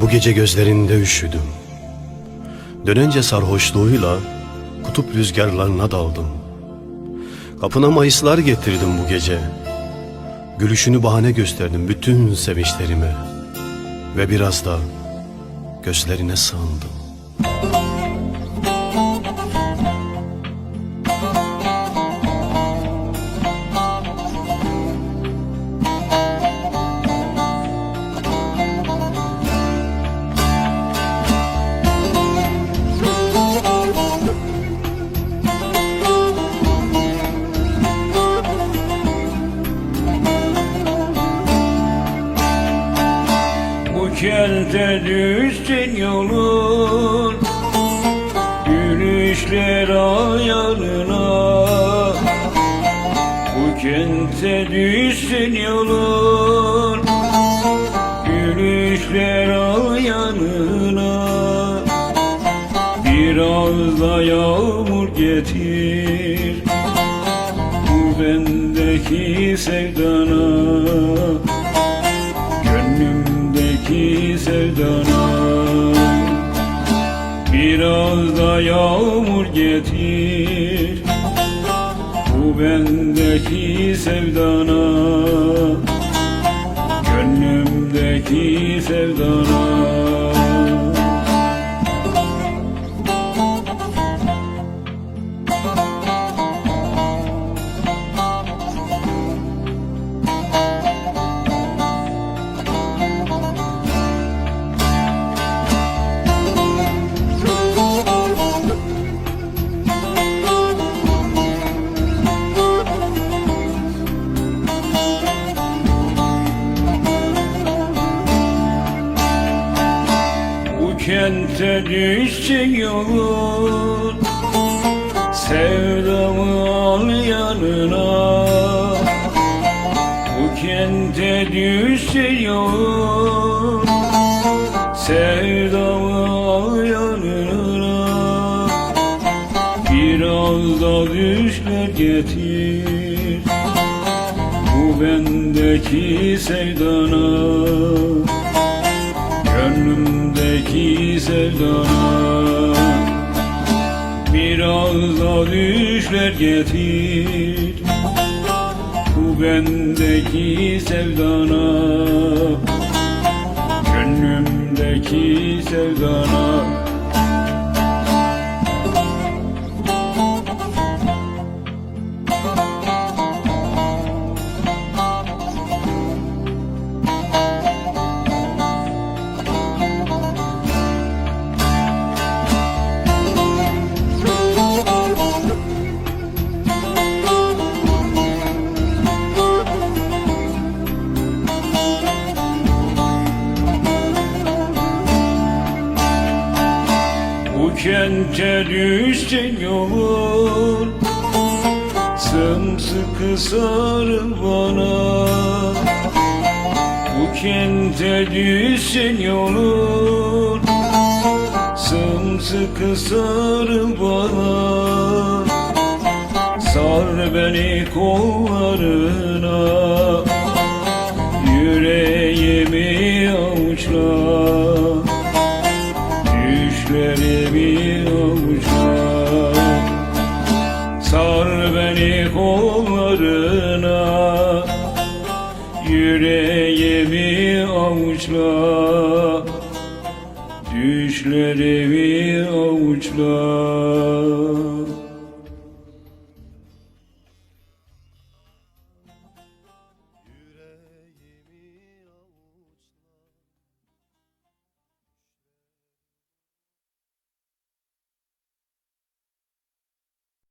Bu gece gözlerinde üşüdüm. Dönence sarhoşluğuyla kutup rüzgarlarına daldım. Kapına mayıslar getirdim bu gece. Gülüşünü bahane gösterdim bütün sevinçlerime. Ve biraz da gözlerine sığındım. Bu kente düştün yolun. Gülüşler ayarına Bu kente düştün yolun. Gülüşler ayarına Biraz da yağmur getir. Bu bendeki sevdana yağmur getir. Bu bendeki sevdana Gönlümdeki sevdana kente düştün yolun Sevdamı al yanına. Bu kente düştün yolun Sevdamı al yanına. Biraz da düşler getir. Bu bendeki sevdana Gönlümdeki sevdana. Biraz da düşler getir. Bu bendeki sevdana. Gönlümdeki sevdana kente düştün yolun Sımsıkı sarıl bana. Bu kente düştün yolun Sımsıkı sarıl bana. Sar beni kollarına Sar beni kollarına Yüreğimi avuçla Düşlerimi avuçla